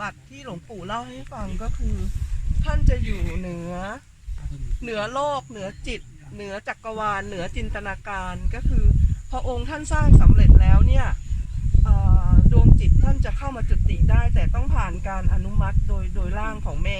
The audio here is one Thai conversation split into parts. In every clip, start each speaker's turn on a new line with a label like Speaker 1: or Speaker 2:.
Speaker 1: บัติที่หลวงปู่เล่าให้ฟังก็คือ ท่านจะอยู่เหนือ เหนือโลก เหนือจิต เหนือจักรวาล เหนือจินตนาการก็คือพอองค์ท่านสร้างสำเร็จแล้วเนี่ยดวงจิตท่านจะเข้ามาจุติได้ แต่ต้องผ่านการอนุมัติโดยโดยร่างของแม่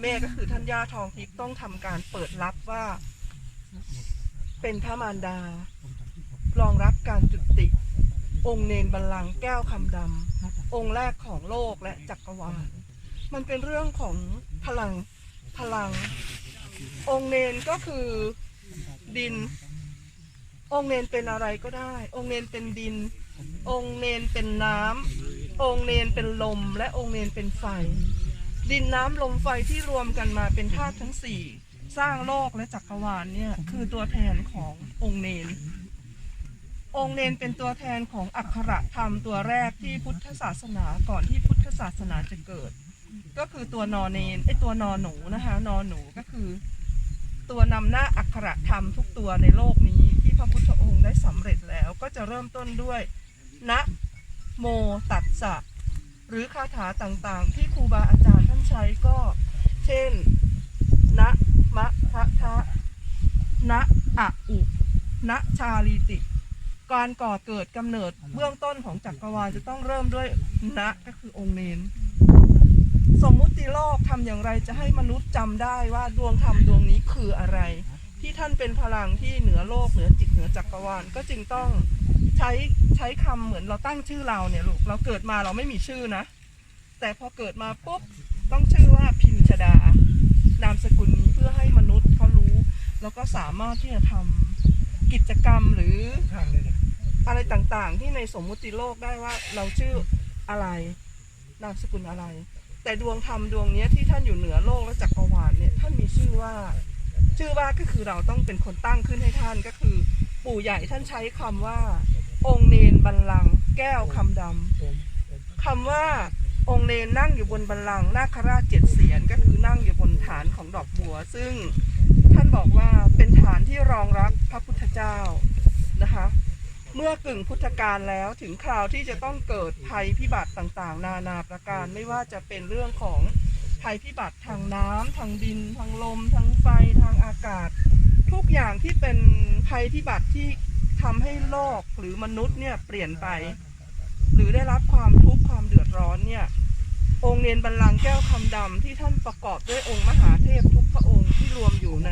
Speaker 1: แม่ก็คือท่านย่าทองทิพย์ต้องทำการเปิดรับว่า เป็นพระมารดารองรับการจุติ องค์เนนบัลลังก์แก้วคำดำองค์แรก ของโลกและจักรวาล มันเป็นเรื่องของพลังพลัง องค์เนนก็คือดิน องค์เนนเป็นอะไรก็ได้ องค์เนนเป็นดิน องค์เนนเป็นน้ำองค์เนนเป็นลม และองค์เนนเป็นไฟ ดินน้ำลมไฟที่รวมกันมาเป็นธาตุทั้งสี่สร้างโลกและจักรวาลเนี่ยคือตัวแทนขององค์เนน องค์เนนเป็นตัวแทนของอักขระธรรมตัวแรกที่พุทธศาสนาก่อนที่พุทธศาสนาจะเกิด ก็คือตัวนอเนนไอตัวนอหนูนะคะนอหนูก็คือ ตัวนำหน้าอักขระธรรมทุกตัวในโลกนี้ที่พระพุทธองค์ได้สำเร็จแล้วก็จะเริ่มต้นด้วยนะโมตัสสะหรือคาถาต่างๆ ที่ครูบาอาจารย์ท่านใช้ก็ เช่น นะมะทะทะนะอะอุ นะชาลีติ การก่อเกิดกำเนิดเบื้องต้นของจักรวาลจะต้องเริ่มด้วยนะก็คือองค์เนนสมมุติโลกทำอย่างไรจะให้มนุษย์จำได้ว่าดวงธรรมดวงนี้คืออะไร ที่ท่านเป็นพลังที่เหนือโลกเหนือจิตเหนือจักรวาลก็จึงต้องใช้ใช้คำเหมือนเราตั้งชื่อเราเนี่ยลูกเราเกิดมาเราไม่มีชื่อนะ แต่พอเกิดมาปุ๊บต้องชื่อว่าพิมชดา นามสกุลนี้เพื่อให้มนุษย์เขารู้ แล้วก็สามารถที่จะทำ กิจกรรมหรืออะไรต่างๆ ที่ในสมมุติโลกได้ว่าเราชื่ออะไรนามสกุลอะไร แต่ดวงธรรมดวงเนี้ยที่ท่านอยู่เหนือโลกและจักรวาลเนี่ยท่านมีชื่อว่า ชื่อว่าก็คือเราต้องเป็นคนตั้งขึ้นให้ท่านก็คือ ปู่ใหญ่ท่านใช้คำว่า องค์เนนบัลลังก์แก้วคำดำคำว่าองค์เนนนั่งอยู่บนบัลลังก์นาคราชเจ็ดเสียนก็คือนั่งอยู่บนฐานของดอกบัว ซึ่งท่าน บอกว่าเป็นฐานที่รองรับพระพุทธเจ้านะคะ เมื่อกึ่งพุทธกาลแล้วถึงคราวที่จะต้องเกิดภัยพิบัติต่างๆ นานาประการไม่ว่าจะเป็นเรื่องของภัยพิบัติทางน้ำทางดิน ทางลม ทางไฟทางอากาศ ทุกอย่างที่เป็นภัยพิบัติที่ทำให้โลกหรือมนุษย์เนี่ยเปลี่ยนไป หรือได้รับความทุกข์ความเดือดร้อนเนี่ย องค์เนียนบัลลังก์แก้วคำดำที่ท่านประกอบด้วยองค์มหาเทพทุกพระองค์ที่รวมอยู่ใน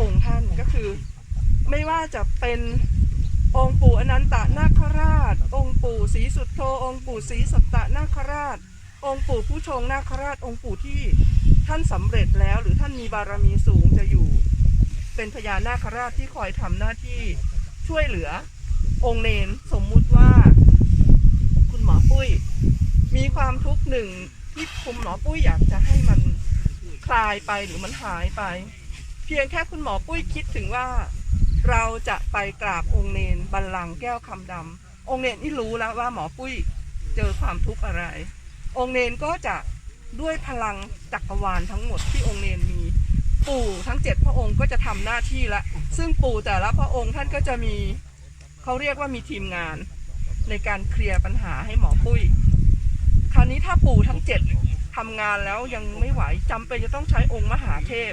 Speaker 1: องค์ท่านก็คือ ไม่ว่าจะเป็นองค์ปู่อนันตนาคราช องค์ปู่ศรีสุดโธองค์ปู่ศรีสัตตะนาคราช องค์ปู่ผู้ชงนาคราชองค์ปู่ที่ท่านสำเร็จแล้วหรือท่านมีบารมีสูงจะอยู่ เป็นพญานาคราชที่คอยทำหน้าที่ช่วยเหลือองค์เนนสมมุติว่า มีความทุกข์หนึ่งที่คุณหมอปุ้ยอยากจะให้มันคลายไปหรือมันหายไป เพียงแค่คุณหมอปุ้ยคิดถึงว่า เราจะไปกราบองค์เนนบัลลังก์แก้วคำดำองค์เนนที่รู้แล้วว่าหมอปุ้ยเจอความทุกข์อะไร องค์เนนก็จะด้วยพลังจักรวาลทั้งหมดที่องค์เนนมีปู่ทั้งเจ็ดพระองค์ก็จะทำหน้าที่ละ ซึ่งปู่แต่ละพระองค์ท่านก็จะมีเขาเรียกว่ามีทีมงาน ในการเคลียร์ปัญหาให้หมอปุ้ย ราวนี้ถ้าปู่ทั้งเจ็ดทำงานแล้วยังไม่ไหวจำเป็นจะต้องใช้องค์มหาเทพ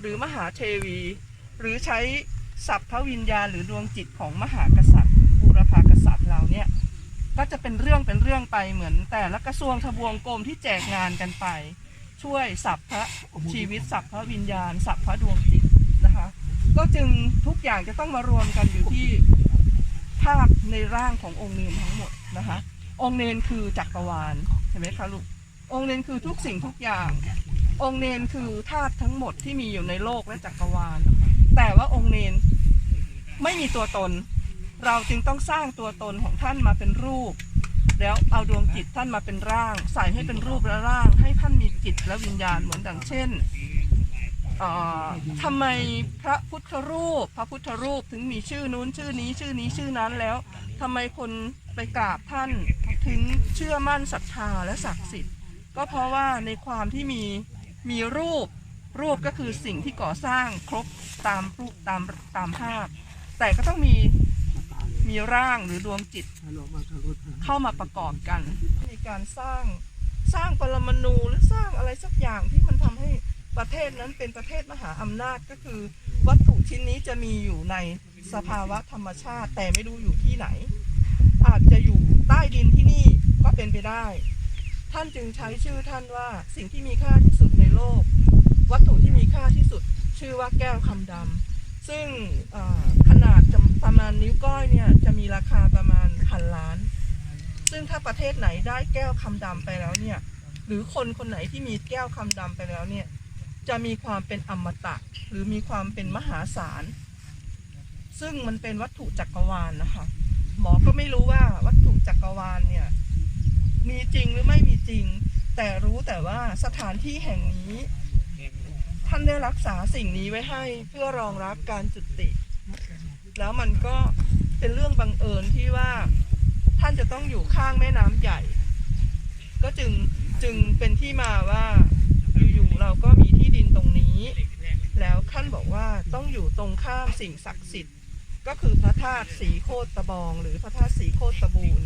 Speaker 1: หรือมหาเทวี หรือใช้สัพพวิญญาณหรือดวงจิตของมหากษัตริย์บูรพากษัตริย์เราเนี่ยก็จะเป็นเรื่องเป็นเรื่องไปเหมือน แต่ละกระทรวงทบวงกรมที่แจกงานกันไป ช่วยสัพพะชีวิตสัพพะวิญญาณ สัพพะดวงจิตนะคะ ก็จึงทุกอย่างจะต้องมารวมกันอยู่ที่ภาพในร่างขององค์เนนทั้งหมดนะคะ องค์เนนคือจักรวาล เห็นไหมคะลูกองค์เนนคือทุกสิ่งทุกอย่าง องค์เนนคือธาตุทั้งหมดที่มีอยู่ในโลกและจักรวาล แต่ว่าองค์เนนไม่มีตัวตน เราจึงต้องสร้างตัวตนของท่านมาเป็นรูป แล้วเอาดวงจิตท่านมาเป็นร่าง ใส่ให้เป็นรูปและร่าง ให้ท่านมีจิตและวิญญาณเหมือนดังเช่น ทำไมพระพุทธรูป พระพุทธรูปถึงมีชื่อนู้นชื่อนี้ชื่อนี้ชื่อนั้นแล้วทำไมคนไปกราบท่านถึงเชื่อมั่นศรัทธาและศักดิ์สิทธิ์ ก็เพราะว่าในความที่มีมีรูปรูปก็คือสิ่งที่ก่อสร้างครบตามรูปตามตามภาพ แต่ก็ต้องมีมีร่างหรือดวงจิตเข้ามาประกอบกันในการสร้างสร้างปรมาณูหรือสร้างอะไรสักอย่างที่มันทำให้ ประเทศนั้นเป็นประเทศมหาอำนาจก็คือ วัตถุชิ้นนี้จะมีอยู่ในสภาวะธรรมชาติ แต่ไม่รู้อยู่ที่ไหน อาจจะอยู่ใต้ดินที่นี่ก็เป็นไปได้ ท่านจึงใช้ชื่อท่านว่าสิ่งที่มีค่าที่สุดในโลก วัตถุที่มีค่าที่สุด ชื่อว่าแก้วคำดำซึ่งขนาดประมาณนิ้วก้อยเนี่ยจะมีราคาประมาณพันล้าน ซึ่งถ้าประเทศไหนได้แก้วคำดำไปแล้วเนี่ยหรือคนคนไหนที่มีแก้วคำดำไปแล้วเนี่ย จะมีความเป็นอมตะ หรือมีความเป็นมหาศาล ซึ่งมันเป็นวัตถุจักรวาลนะคะ หมอก็ไม่รู้ว่าวัตถุจักรวาลเนี่ย มีจริงหรือไม่มีจริง แต่รู้แต่ว่าสถานที่แห่งนี้ ท่านได้รักษาสิ่งนี้ไว้ให้เพื่อรองรับการจุติ แล้วมันก็เป็นเรื่องบังเอิญที่ว่าท่านจะต้องอยู่ข้างแม่น้ำใหญ่ ก็จึงจึงเป็นที่มาว่าอยู่ๆเราก็มีที่ดินตรงนี้ แล้วท่านบอก ว่าต้องอยู่ตรงข้ามสิ่งศักดิ์สิทธิ์ ก็คือพระธาตุสีโคตรตะบอง หรือพระธาตุสีโคตรตะบูน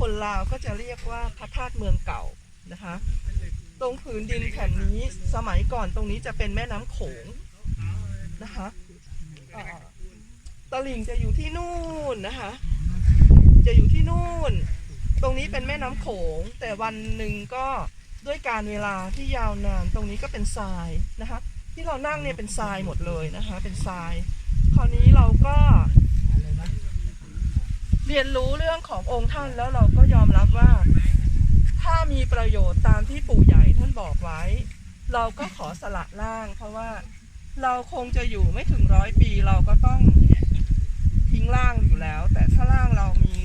Speaker 1: คนลาวก็จะเรียกว่าพระธาตุเมืองเก่านะคะตรงผืนดินแผ่นนี้สมัยก่อนตรงนี้จะเป็นแม่น้ำโขงนะคะเอ่อตลิ่งจะอยู่ที่นู่นนะคะ จะอยู่ที่นู่น ตรงนี้เป็นแม่น้ำโขง แต่วันหนึ่งก็ด้วยการเวลาที่ยาวนาน ตรงนี้ก็เป็นทรายนะคะ ที่เรานั่งเนี่ยเป็นทรายหมดเลยนะคะ เป็นทราย คราวนี้เราก็ เรียนรู้เรื่องขององค์ท่านแล้วเราก็ยอมรับว่า ถ้ามีประโยชน์ตามที่ปู่ใหญ่ท่านบอกไว้ เราก็ขอสละร่าง เพราะว่าเราคงจะอยู่ไม่ถึงร้อยปีเราก็ต้องทิ้งร่างอยู่แล้ว แต่ถ้าร่างเรามี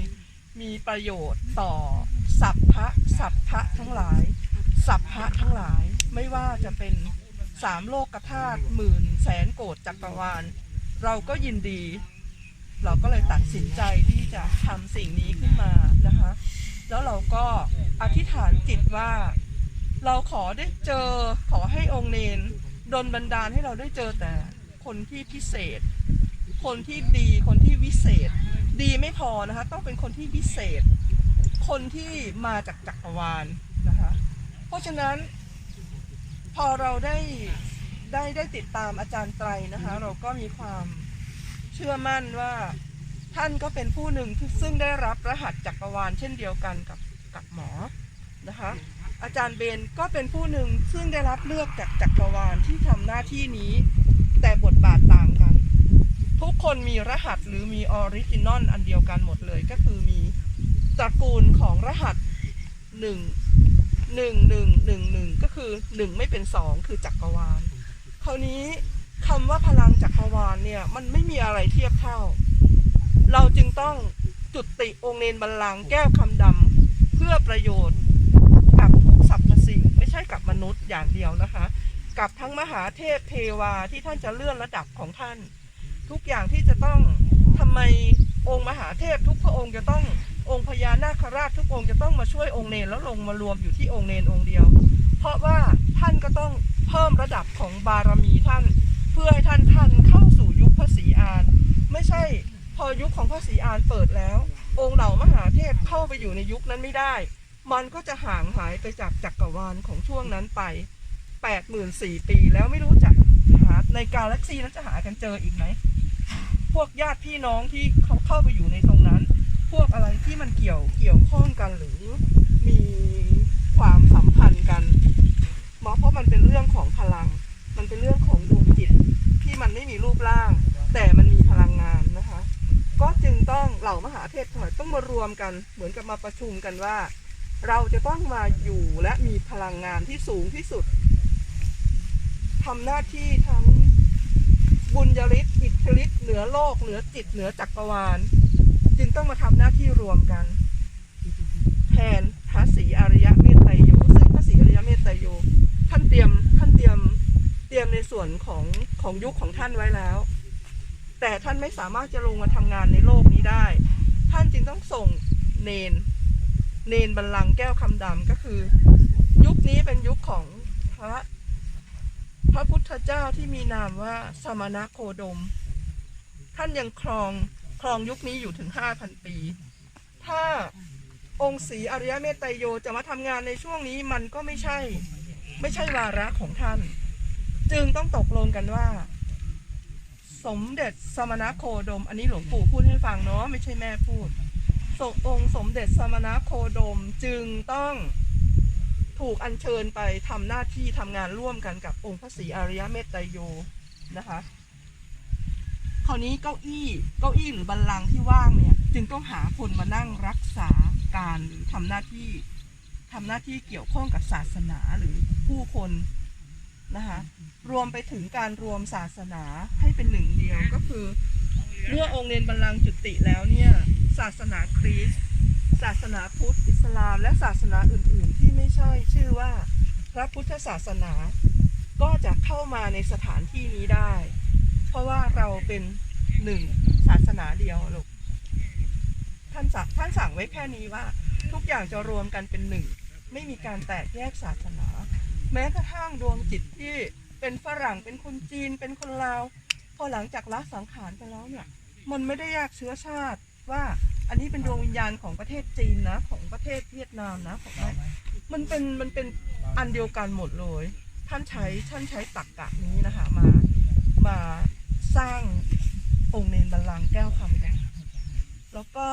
Speaker 1: มีประโยชน์ต่อสัพพะสัพพะทั้งหลาย สัพพะทั้งหลายไม่ว่าจะเป็น สามโลกธาตุหมื่นแสนโกดจักรวาล เราก็ยินดี เราก็เลยตัดสินใจที่จะทำสิ่งนี้ขึ้นมานะคะ แล้วเราก็อธิษฐานจิตว่า เราขอได้เจอขอให้องค์เนนดลบันดาลให้เราได้เจอแต่คนที่พิเศษ คนที่ดีคนที่วิเศษ ดีไม่พอนะคะ ต้องเป็นคนที่วิเศษ คนที่มาจากจักรวาลนะคะ เพราะฉะนั้น พอเราได้ได้ได้ติดตามอาจารย์ไตรนะคะ เราก็มีความเชื่อมั่นว่าท่านก็เป็นผู้หนึ่งที่ซึ่งได้รับรหัสจักรวาลเช่นเดียวกันกับกับหมอนะคะ อาจารย์เบนก็เป็นผู้หนึ่งซึ่งได้รับเลือกจากจักรวาลที่ทำหน้าที่นี้ แต่บทบาทต่างกัน ทุกคนมีรหัสหรือมีออริจินอลอันเดียวกันหมดเลยก็คือมีตระกูลของรหัสหนึ่ง หนึ่งหนึ่งหนึ่งหนึ่งก็คือหนึ่งไม่เป็นสองคือจักรวาล คราวนี้คำว่าพลังจักรวาลเนี่ยมันไม่มีอะไรเทียบเท่า เราจึงต้องจุติองค์เนนบัลลังก์แก้วคำดำเพื่อประโยชน์กับทุกสรรพสิ่งไม่ใช่กับมนุษย์อย่างเดียวนะคะ กับทั้งมหาเทพเทวาที่ท่านจะเลื่อนระดับของท่าน ทุกอย่างที่จะต้องทำไมองค์มหาเทพทุกพระองค์จะต้อง องค์พญานาคราชทุกองค์จะต้องมาช่วยองค์เนนแล้วลงมารวมอยู่ที่องค์เนนองค์เดียว เพราะว่าท่านก็ต้องเพิ่มระดับของบารมีท่าน เพื่อให้ท่านท่านเข้าสู่ยุคพระศรีอานไม่ใช่พอยุคของพระศรีอานเปิดแล้ว องค์เหล่ามหาเทพเข้าไปอยู่ในยุคนั้นไม่ได้ มันก็จะห่างหายไปจากจักรวาลของช่วงนั้นไป84,000ปีแล้วไม่รู้จะหาในกาแล็กซีนั้นจะหากันเจออีกไหมพวกญาติพี่น้องที่เขาเข้าไปอยู่ในตรงนั้น พวกอะไรที่มันเกี่ยวเกี่ยวข้องกันหรือมีความสัมพันธ์กันเพราะเพราะมันเป็นเรื่องของพลัง มันเป็นเรื่องของดวงจิตที่มันไม่มีรูปร่าง แต่มันมีพลังงานนะคะ ก็จึงต้องเหล่ามหาเทพถอยต้องมารวมกัน เหมือนกับมาประชุมกันว่า เราจะต้องมาอยู่และมีพลังงานที่สูงที่สุดทำหน้าที่ทั้งบุญยฤทธิ์อิทธิฤทธิ์เหนือโลกเหนือจิตเหนือจักรวาล จึงต้องมาทำหน้าที่รวมกัน แทนพระศรีอริยะเมตไตรโยซึ่งพระศรีอริยะเมตไตรโยท่านเตรียมท่านเตรียมเตรียมในส่วนของของยุคของท่านไว้แล้ว แต่ท่านไม่สามารถจะลงมาทำงานในโลกนี้ได้ ท่านจึงต้องส่งเนน เนนบัลลังก์แก้วคำดำก็คือ ยุคนี้เป็นยุคของพระพระพุทธเจ้าที่มีนามว่าสมณโคดม ท่านยังครอง ครองยุคนี้อยู่ถึงห้าพันปี ถ้าองค์ศรีอริยเมตไตรโยจะมาทำงานในช่วงนี้มันก็ไม่ใช่ ไม่ใช่วาระของท่าน จึงต้องตกลงกันว่า สมเด็จสมณโคดม อันนี้หลวงปู่พูดให้ฟังเนาะไม่ใช่แม่พูดสองค์สมเด็จสมณโคดมจึงต้องถูกอัญเชิญไปทำหน้าที่ทำงานร่วมกันกับองค์พระศรีอริยเมตไตรโยนะคะ คราวนี้เก้าอี้เก้าอี้หรือบัลลังก์ที่ว่างเนี่ยจึงต้องหาคนมานั่งรักษาการหรือทำหน้าที่ทำหน้าที่เกี่ยวข้องกับศาสนาหรือผู้คนนะคะรวมไปถึงการรวมศาสนาให้เป็นหนึ่งเดียวก็คือ เมื่อองค์เนนบัลลังก์จุติแล้วเนี่ยศาสนาคริสต์ศาสนาพุทธอิสลาม และศาสนาอื่น ๆ ที่ไม่ใช่ชื่อว่า พระพุทธศาสนา ก็จะเข้ามาในสถานที่นี้ได้ เพราะว่าเราเป็นหนึ่งศาสนาเดียวลูกท่านสั่งท่านสั่งไว้แค่นี้ว่า ทุกอย่างจะรวมกันเป็นหนึ่ง ไม่มีการแตกแยกศาสนา แม้กระทั่งดวงจิตที่เป็นฝรั่งเป็นคนจีนเป็นคนลาวพอหลังจากละสังขารไปแล้วเนี่ย มันไม่ได้แยกเชื้อชาติว่าอันนี้เป็นดวงวิญญาณของประเทศจีนนะ ของประเทศเวียดนามนะของไรมันเป็นมันเป็นอันเดียวกันหมดเลย ท่านใช้ท่านใช้ตรกกะนี้นะคะมามา สร้างองค์เนนบัลลังก์แก้วคำแดงแล้วก็